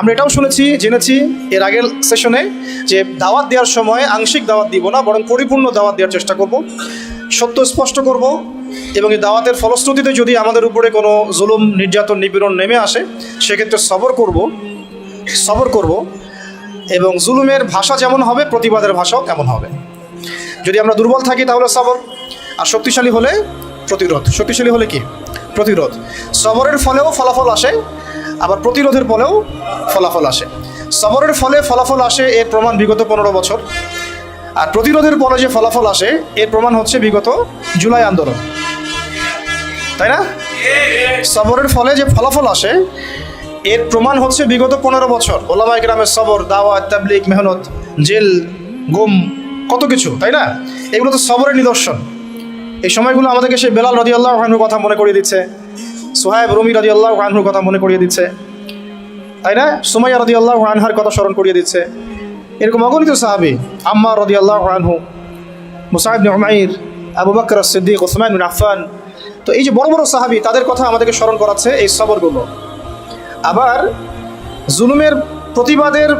আমরা এটাও শুনেছি, জেনেছি এর আগের সেশনে যে দাওয়াত দেওয়ার সময় আংশিক দাওয়াত দিব না, বরং পরিপূর্ণ দাওয়াত দেওয়ার চেষ্টা করব। সত্য স্পষ্ট করব এবং এই দাওয়াতের ফলশ্রুতিতে যদি আমাদের উপরে কোনো জুলুম, নির্যাতন, নিপীড়ন নেমে আসে, সেক্ষেত্রে সবর করব সবর করব এবং জুলুমের ভাষা যেমন হবে, প্রতিবাদের ভাষাও তেমন হবে। যদি আমরা দুর্বল থাকি তাহলে সবর, আর শক্তিশালী হলে প্রতিরোধ। শক্তিশালী হলে কি? প্রতিরোধ। সবরের ফলেও ফলাফল আসে আবার প্রতিরোধের ফলেও ফলাফল আসে। সবরের ফলে ফলাফল আসে এর প্রমাণ বিগত পনেরো বছর। আর প্রতিরোধের ফলে যে ফলাফল আসে, এর প্রমাণ হচ্ছে বিগত জুলাই আন্দোলন। তাই না? সবরের ফলে যে ফলাফল আসে, এর প্রমাণ হচ্ছে বিগত পনেরো বছর। ওলামা গ্রামের সবর, দাওয়াত তাবলিক মেহনত, জেল, গুম, কত কিছু, তাই না? এগুলো তো সবরের নিদর্শন। এই সময়গুলো আমাদেরকে সেই বেলাল রদি আল্লাহ কথা মনে করিয়ে দিচ্ছে। সোহাইব রুমি রদি আল্লাহ আহনুর কথা মনে করিয়ে দিচ্ছে। তাই না? সুমাইয়া রদি আল্লাহ আনহার কথা স্মরণ করিয়ে দিচ্ছে। এরকম অগণিত সাহাবি আম্মা রদি আল্লাহ আনহু মুসাহিব নুমাইর আবু বকর সিদ্দিক ওসমান বিন আফফান। তো এই যে বড় বড় সাহাবি, তাদের কথা আমাদেরকে স্মরণ করাচ্ছে এই সবরগুলো। আবার জুলুমের প্রতিবাদের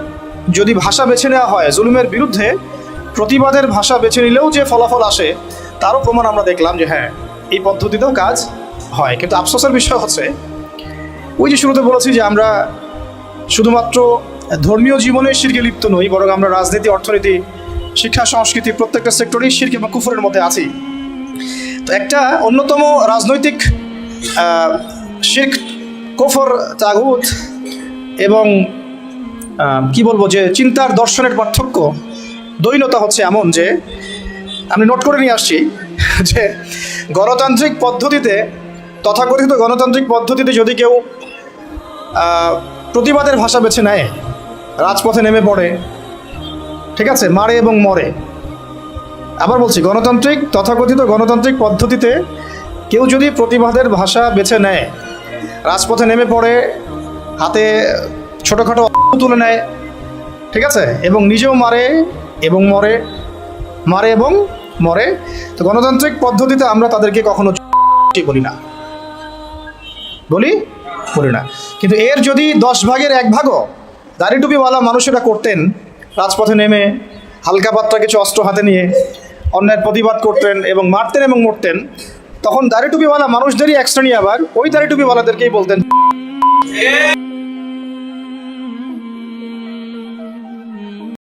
যদি ভাষা বেছে নেওয়া হয়, জুলুমের বিরুদ্ধে প্রতিবাদের ভাষা বেছে নিলেও যে ফলাফল আসে, তারও প্রমাণ আমরা দেখলাম যে হ্যাঁ এই পদ্ধতিতেও কাজ হয়, কিন্তু আফসোসের বিষয় হচ্ছে, ওই যে শুরুতে বলেছি যে আমরা শুধুমাত্র ধর্মীয় জীবনে শিরকে লিপ্ত নই, বরং আমরা রাজনীতি, অর্থনীতি, শিক্ষা, সংস্কৃতি প্রত্যেকটা সেক্টরেই শিরকে বা কুফরের মধ্যে আছি। তো একটা অন্যতম রাজনৈতিক শির্ক, কফর, তাগুত এবং কি বলব যে চিন্তার দর্শনের পার্থক্য, দৈনতা হচ্ছে এমন যে, আমি নোট করে নিয়ে আসছি যে গণতান্ত্রিক পদ্ধতিতে তথাকথিত গণতান্ত্রিক পদ্ধতিতে যদি কেউ প্রতিবাদের ভাষা বেছে নেয়, রাজপথে নেমে পড়ে, ঠিক আছে, মারে এবং মরে। আবার বলছি, গণতান্ত্রিক, তথাকথিত গণতান্ত্রিক পদ্ধতিতে কেউ যদি প্রতিবাদের ভাষা বেছে নেয়, রাজপথে নেমে পড়ে, হাতে ছোটোখাটো তুলে নেয়, ঠিক আছে, এবং নিজেও মারে এবং মরে, মারে এবং মরে, তো গণতান্ত্রিক পদ্ধতিতে আমরা তাদেরকে কখনো বলি না। বলি? বলি না। কিন্তু এর যদি দশ ভাগের এক ভাগও দাড়ি টুপিওয়ালা মানুষেরা করতেন, রাজপথে নেমে হালকা পাত্রা কিছু অস্ত্র হাতে নিয়ে অন্যায়ের প্রতিবাদ করতেন এবং মারতেন এবং মরতেন, তখন দাড়ি টুপিওয়ালা মানুষদেরই এক শ্রেণি আবার ওই দাড়ি টুপিওয়ালাদেরকেই বলতেন।